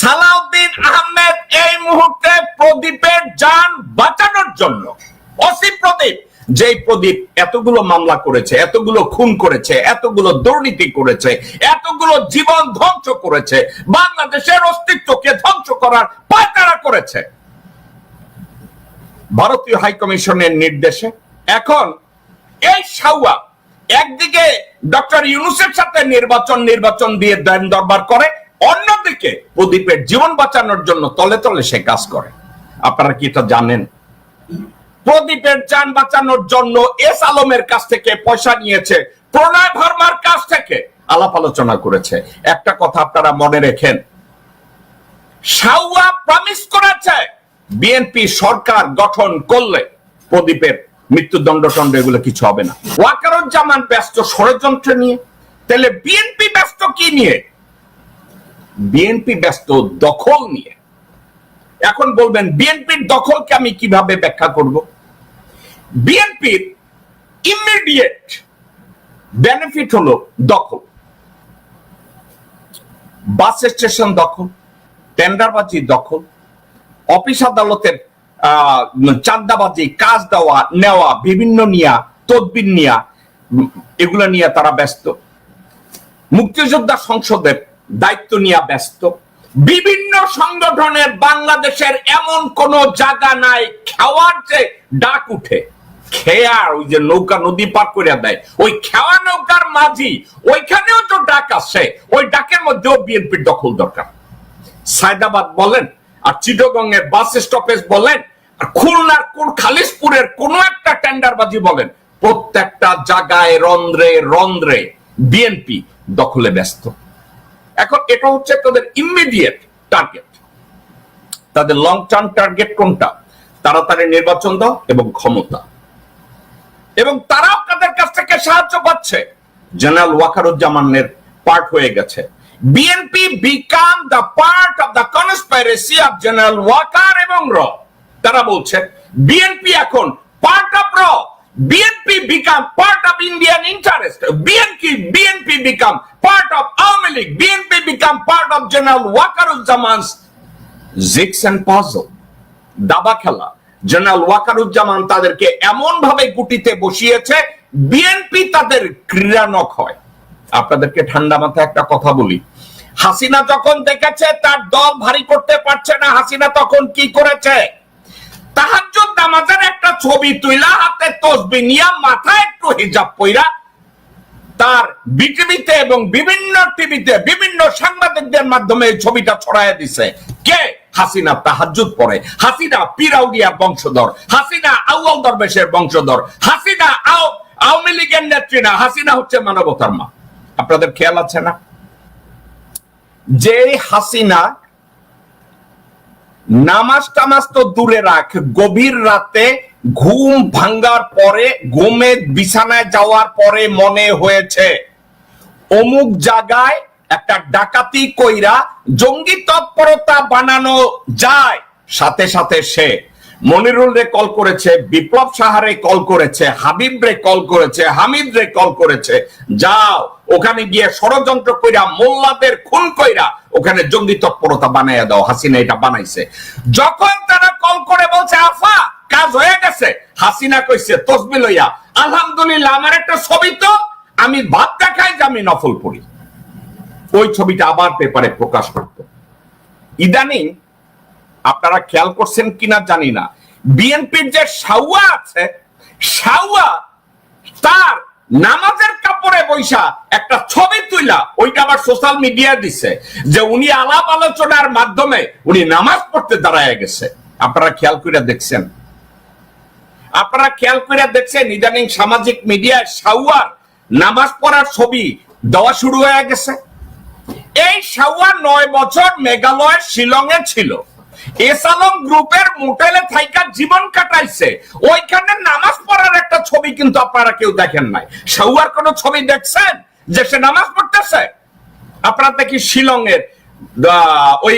সালাউদ্দিন আহমেদ এই মুহূর্তে প্রদীপের যান বাঁচানোর জন্য। অসি প্রদীপ যে প্রদীপ এতগুলো মামলা করেছে, এতগুলো খুন করেছে, এতগুলো দুর্নীতি করেছে, এতগুলো জীবন ধ্বংস করেছে, বাংলাদেশের অস্তিত্বকে ধ্বংস করার পায়তারা করেছে। ভারতীয় হাইকমিশনের নির্দেশে এখন এই সাউয়া একদিকে ডক্টর ইউনুসের সাথে নির্বাচন নির্বাচন দিয়ে দেন দরবার করে অন্যদিকে প্রদীপের জীবন বাঁচানোর জন্য তলে তলে সে কাজ করে। আপনারা কি এটা জানেন? প্রদীপের যান বাঁচানোর জন্য এস আলমের কাছ থেকে পয়সা নিয়েছে, প্রণয় ভার্মার কাছ থেকে আলাপ আলোচনা করেছে। একটা কথা আপনারা মনে রেখেন সাউয়া প্রমিস করেছে বিএনপি সরকার গঠন করলে প্রদীপের মৃত্যুদণ্ড টন্ড এগুলো কিছু হবে না। ওয়াকারুজ্জামান ব্যস্ত ষড়যন্ত্র নিয়ে, তাহলে বিএনপি ব্যস্ত কি নিয়ে? বিএনপি ব্যস্ত দখল নিয়ে। এখন বলবেন বিএনপির দখলকে আমি কীভাবে ব্যাখ্যা করব? বিএনপির ইমিডিয়েট বেনিফিট হলো দখল। বাস স্টেশন দখল টেন্ডারবাজি দখল অফিস আদালতের আহ, চাঁদাবাজি কাজ দেওয়া নেওয়া বিভিন্ন নিয়া তদবির নিয়া এগুলো নিয়ে তারা ব্যস্ত। মুক্তিযোদ্ধা সংসদের দায়িত্ব নিয়ে ব্যস্ত। বিভিন্ন সংগঠনের বাংলাদেশের এমন কোন জায়গা নাই, খাওয়ার যে ডাক উঠে খেয়ার ওই যে নৌকা নদী পার করে দেয়, ওই খেওয়া নৌকার মাঝি, ওইখানেও তো ডাক আসে, ওই ডাকের মধ্যেও বিএনপির দখল দরকার। সায়দাবাদ বলেন, আর চিটগং এর বাস স্টপেজ বলেন, আর খুলনার কোন খালিশপুরের কোন একটা টেন্ডারবাজি বলেন, প্রত্যেকটা জায়গায় রন্ধ্রে রন্ধ্রে বিএনপি দখলে ব্যস্ত। এখন এটা হচ্ছে তাদের ইমিডিয়েট টার্গেট তাদের লং টার্ম টার্গেট কোনটা তাড়াতাড়ি নির্বাচন দাও এবং ক্ষমতা। এবং তারা আপনাদের কাছ থেকে সাহায্য পাচ্ছে জেনারেল ওয়াকারুজ্জামানের পার্ট হয়ে গেছে। BNP become the part of the conspiracy of general Waker এবং র তারা বলছে বিএনপি এখন পার্ট অফ র BNP become part of Indian interest BNP BNP become part of Awami League BNP become part of general Wakeruzzaman's jigs and puzzle দাবা খেলা। General Wakeruzzaman তাদেরকে এমন ভাবে গুটিতে বসিয়েছে বিএনপি তাদের ক্রীড়ানক হয়। আপনাদেরকে ঠান্ডা মাথায় একটা কথা বলি। হাসিনা যখন দেখেছে, তার দল ভারী করতে পারছে না, হাসিনা তখন কি করেছে? তাহাজ্জুদ নামাজের একটা ছবি তুইলা, হাতে তসবি নিয়া মাথায় একটু হিজাব পইরা তার বিটিভিতে এবং বিভিন্ন টিভিতে বিভিন্ন সাংবাদিকদের মাধ্যমে এই ছবিটা ছড়াইয়া দিছে। কে? হাসিনা তাহাজ্জুদ পড়ে হাসিনা পিরাউলিয়ার বংশধর। হাসিনা আউয়াল দরবেশের বংশধর। হাসিনা আও আওয়ামী লীগের নেত্রী না। হাসিনা হচ্ছে মানবতার মা। আপনাদের খেয়াল আছে না? যে হাসিনা নামাজ টামাজ তো দূরে রাখ। গভীর রাতে ঘুম ভাঙ্গার পরে, ঘুমে বিছানায় যাওয়ার পরে মনে হয়েছে, অমুক জায়গায় একটা ডাকাতি কইরা জঙ্গি তৎপরতা বানানো যায়। সাথে সাথে সে মনিরুল রে কল করেছে, বিপ্লব সাহারে কল করেছে, হাবিব রে কল করেছে, হামিদ রে কল করেছে, যাও, ওখানে গিয়ে ষড়যন্ত্র কইরা, মোল্লাদের খুন কইরা ওখানে জঙ্গি তৎপরতা বানাইয়া দাও, হাসিনা এটা বানাইছে। যখন তারা কল করে বলছে, আফা, কাজ হয়ে গেছে। হাসিনা কইছে, তসবি লইয়া। আলহামদুলিল্লাহ, আমার একটা ছবি তো, আমি ভাত দেখাই যে আমি নফল পড়ি। ওই ছবিটা আবার পেপারে প্রকাশ করত ইদানিং, আপনারা খেয়াল করছেন কিনা জানি না। বিএনপির যে সাউয়া আছে সাউয়া তার নামাজের বৈশা একটা ছবি তুইলা, ওইটা আবার সোশ্যাল মিডিয়া দিছে। যে উনি আলাপ আলোচনার মাধ্যমে উনি নামাজ পড়তে দাঁড়ায় গেছে। আপনারা খেয়াল করে দেখছেন। আপনারা খেয়াল করে দেখছেন, ইদানিং সামাজিক মিডিয়ায় সাউয়ার নামাজ পড়ার ছবি দেওয়া শুরু হয়ে গেছে। এই সাউয়া নয় বছর মেঘালয় শিলংয়ে ছিল। গ্রুপের মোটেলে থাইকা জীবন কাটাইছে। ওইখানে নামাজ পড়ার একটা ছবি কিন্তু আপনারা কেউ দেখেন নাই। সাউয়ার কোন ছবি দেখছেন যে সে নামাজ পড়তেছে? আপনারা দেখি শিলংয়ের আহ, ওই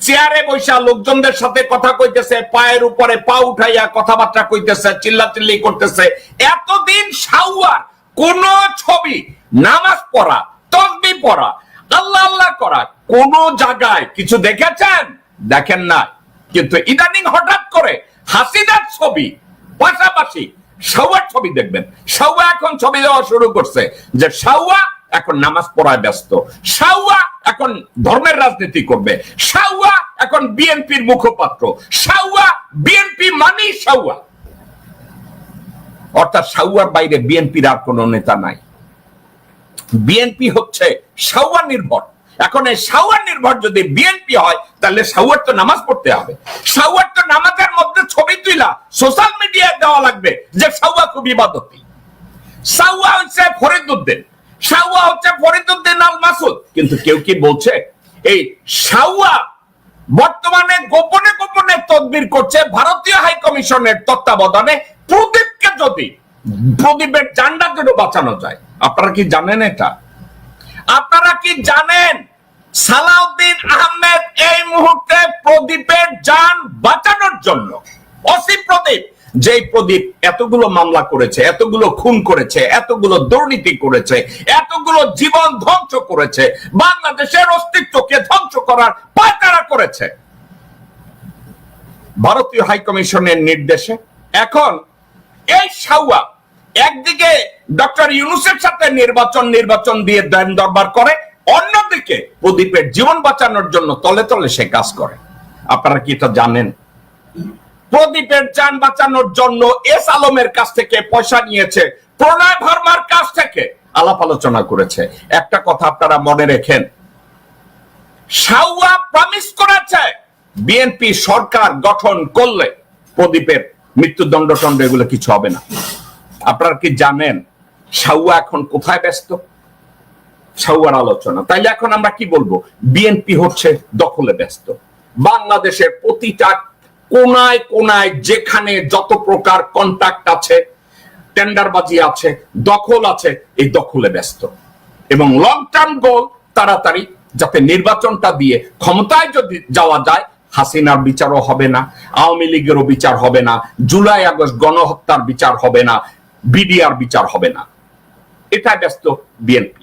চেয়ারে বৈশা লোকজনদের সাথে কথা কইতেছে পায়ের উপরে পা উঠাইয়া কথাবার্তা কইতেছে চিল্লাচিল্লি করতেছে। এতদিন সাউয়ার কোন ছবি নামাজ পড়া তসবি পড়া আল্লাহ আল্লাহ করা কোন জায়গায় কিছু দেখেছেন? দেখেন না, কিন্তু ইদানিং হঠাৎ করে হাসিনার ছবি, পাশাপাশি সাউয়ার ছবি দেখবেন। সাউয়া এখন ছবি দেওয়া শুরু করছে যে সাউয়া এখন নামাজ পড়ায় ব্যস্ত সাউয়া এখন ধর্মের রাজনীতি করবে সাউয়া এখন বিএনপির মুখপাত্র সাউয়া বিএনপি মানি সাউয়া অর্থাৎ সাউয়ার বাইরে বিএনপির আর কোন নেতা নাই। বিএনপি হচ্ছে সাউয়া নির্ভর। এখন এই সাউয়া নির্ভর যদি বিএনপি হয়, তাহলে সাউয়ার তো নামাজ পড়তে হবে। সাউয়ার তো নামাজের মধ্যে ছবি তুইলা সোশ্যাল মিডিয়ায় দেওয়া লাগবে যে সাউয়া খুব ইবাদতি। সাউয়া হচ্ছে ফরিদুদ্দিন সাউয়া হচ্ছে ফরিদুদ্দিন আল মাসুদ কিন্তু কেউ কি বলছে, এই সাউয়া বর্তমানে গোপনে গোপনে তদবির করছে ভারতীয় হাই কমিশনের তত্ত্বাবধানে প্রদীপকে যদি, প্রদীপের জান্ডা যেন বাঁচানো যায়, আপনারা কি জানেন এটা? আপনারা কি জানেন সালাউদ্দিন আহমেদ এই মুহূর্তে প্রদীপের যান বাঁচানোর জন্য? অসি প্রদীপ যে প্রদীপ এতগুলো মামলা করেছে, এতগুলো খুন করেছে, এতগুলো দুর্নীতি করেছে, এতগুলো জীবন ধ্বংস করেছে, বাংলাদেশের অস্তিত্বকে ধ্বংস করার পায়তারা করেছে। ভারতীয় হাই কমিশনের নির্দেশে এখন এই সাউয়া একদিকে ডক্টর ইউনুসের সাথে নির্বাচন নির্বাচন দিয়ে দেন দরবার করে, অন্যদিকে প্রদীপের জীবন বাঁচানোর জন্য তলে তলে সে কাজ করে। আপনারা কি এটা জানেন? প্রদীপের যান বাঁচানোর জন্য এস আলমের কাছ থেকে পয়সা নিয়েছে, প্রণয় ভার্মার কাছ থেকে আলাপ আলোচনা করেছে। একটা কথা আপনারা মনে রেখেন সাউয়া প্রমিস করেছে, বিএনপি সরকার গঠন করলে প্রদীপের মৃত্যুদণ্ড টন্ড এগুলো কিছু হবে না। আপনারা কি জানেন সাউয়া এখন কোথায় ব্যস্ত? সাউয়ার আলোচনা। তাইলে এখন আমরা কি বলব? বিএনপি হচ্ছে দখলে ব্যস্ত। বাংলাদেশের প্রতিটা কোনায় কোনায় যেখানে যত প্রকার কন্ট্যাক্ট আছে টেন্ডারবাজি আছে, দখল আছে, এই দখলে ব্যস্ত। এবং লং টার্ম গোল তাড়াতাড়ি যাতে নির্বাচনটা দিয়ে ক্ষমতায় যদি যাওয়া যায়, হাসিনার বিচারও হবে না, আওয়ামী লীগেরও বিচার হবে না, জুলাই আগস্ট গণহত্যার বিচার হবে না বিডিআর বিচার হবে না। এটা ব্যস্ত বিএনপি।